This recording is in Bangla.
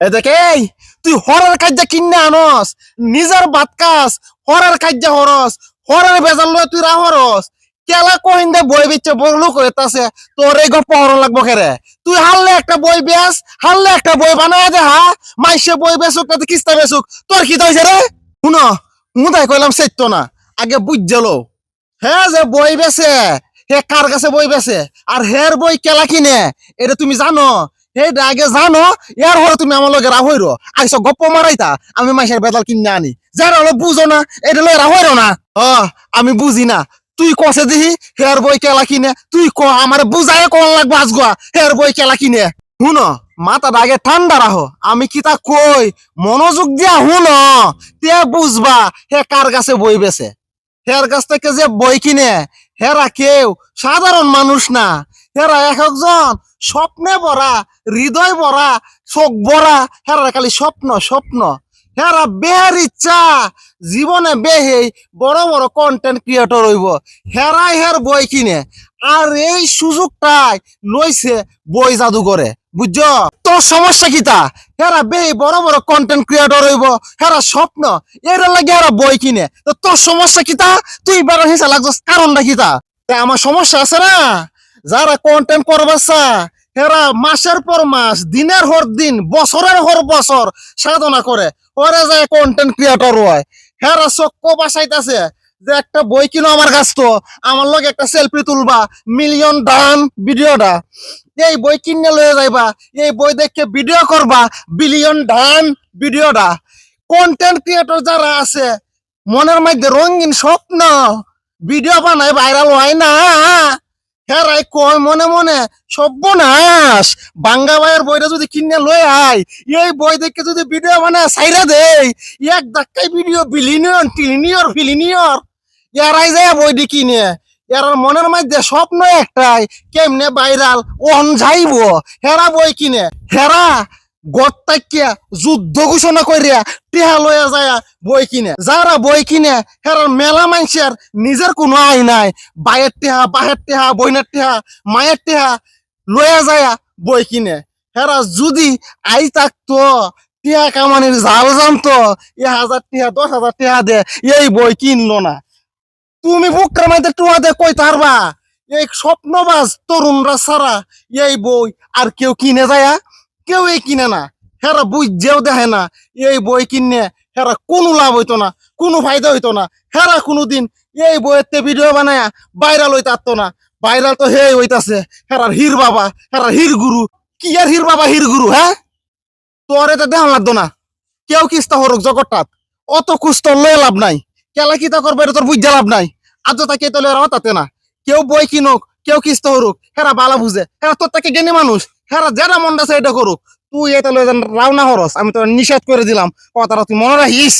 এই, তুই হরের কাজ্যা কিনে আনস, নিজের বাত কাস, হরের কাজ্যা হরস, হরের বেজাল লয়ে তুই রাহরস কেলা কহিন দে বই বিচ্ছে বগলু কইতাছে তোর এই গপ্প হর লাগবো কেরে? তুই হারলে একটা বই বেস হারলে একটা বই বানায় দে, হা? মাইসে বই বেসুক না কিস্তা বেসুক তোর কি হয়েছে রে? শুন হুদাই কইলাম সেত্য না, আগে বুঝলো হ্যাঁ যে বই বেছে হে কার কাছে বই বেছে আর হের বই কেলা কিনে, এটা তুমি জানো সেইটা আগে জানো ইয়ার হরে তুমি আমার লগে রাহইর আইস গপ্প মারাইতা আমি মাইসের বেদাল কিনে আনি। যারা হলো বুঝো না এটা লগে রাহইর না। ও আমি বুঝি না। তুই কষে দিহি হের বই কেলা কিনে। তুই ক আমার বুঝায় কোন লাগবো আজগুয়া হের বই কেলা কিনে। শুনো মাথাটা আগে ঠান্ডা রাখো আমি কি তা কই, মনোযোগ দিয়া শুনো। তে বুঝবা হে কার কাছে বই বেছে। হের কাছ থেকে যে বই কিনে হেরা কেউ সাধারণ মানুষ না। হেরা এক একজন। স্বপ্নে ভরা, হৃদয় ভরা, চোখ ভরা হেরা খালি স্বপ্ন স্বপ্ন। হেরা বেহের ইচ্ছা, জীবনে বেহে বড় বড় কন্টেন্ট ক্রিয়েটর হইব। হেরাই হের বই কিনে, আর এই সুযোগটাই লইছে বই জাদু করে বুঝছ? তোর সমস্যা কিতা হেরা বেহে বড় বড় কন্টেন্ট ক্রিয়েটর হইব, হেরা স্বপ্ন, এর লাগে হেরা বই কিনে। তো তোর সমস্যা কিতা তুই বেড়া হিসা লাগছস, কারণটা কিতা তা আমার সমস্যা আছে না? যারা কন্টেন্ট করবাসা হেরা মাসের পর মাস, দিনের হর দিন, বছরের হর বছর সাধনা করে। ওরে যায় কন্টেন্ট ক্রিয়েটর হয়। হেরা চক্ক বাসাইতাছে যে একটা বই কিনো আমার কাছ তো, আমার লগে একটা সেলফি তুলবা মিলিয়ন ডান ভিডিওটা। এই বই কিনে লয়ে যাইবা, এই বই দেখে ভিডিও করবা বিলিয়ন ডান ভিডিওটা। কন্টেন্ট ক্রিয়েটর যারা আছে, মনের মধ্যে রঙিন স্বপ্ন ভিডিও বানায় ভাইরাল হয় না। হেরাই কয় মনে মনে? সর্বনাশ! বাঙ্গা ভাইয়ের বইটা যদি কিনে লই আয়, এই বই দেখে যদি ভিডিও মানে সাইরা দেই এক ধাক্কায় ভিডিও বিলিনিয়র টিলিনিয়র ফিলিনিয়র এরাই যায় বইটি কিনে। এরার মনের মধ্যে স্বপ্ন একটাই, কেমনে ভাইরাল অন যাইব? হেরা বই কিনে। হেরা গত্তাকিয়া যুদ্ধ ঘোষণা করিয়া টেহা লইয়া যায় বই কিনে। যারা বই কিনে, হেরার মেলা মানুষের নিজের কোনো আয় নাই। বাইয়ের টেহা, বাহের টেহা, বইনের টেহা, মায়ের টেহা লইয়া যায় বই কিনে। হেরা যদি আই থাকতো, টিহা কামানির জাল জানতো, এ হাজার টিহা, দশ হাজার টিহা দে, এই বই কিনলো না। তুমি বুকরা মাইতে টুয়াতে কই তারবা? এই স্বপ্নবাজ তরুণরা ছাড়া এই বই আর কেউ কিনে যায় কেউ এই কিনে না। হেরা বুঝছেও দেখে না, এই বই কিনে হেরা কোনো লাভ হইতো না, কোনো ফায়দা হইতো না। হেরা কোনোদিন এই বইয়েতে ভিডিও বানায়া ভাইরাল হইতে পারতো না। ভাইরাল তো হে হইতাছে, হেরার হির বাবা, হেরার হির গুরু। কি আর হির বাবা, হির গুরু হ্যাঁ? তোর এটা দেহা লাগতো না। কেউ কিস্তা হরক জগৎটাত। অত কুস্ত লয়ে লাভ নাই। কেলা কিতা করবে তোর বুঝা লাভ নাই। আজ তাকে তো লয়ে তাতে না। কেউ বই কিনুক, কেউ কিস্ত হরুক, হেরা বালা বুঝে। হেরা তোর তাকে জ্ঞানী মানুষ। হেরা যেটা মন আছে এটা করুক। তুই এটা যান রাওনা হরস, আমি তোর নিষেধ করে দিলাম। কথাটা তুই মনে রাখিস?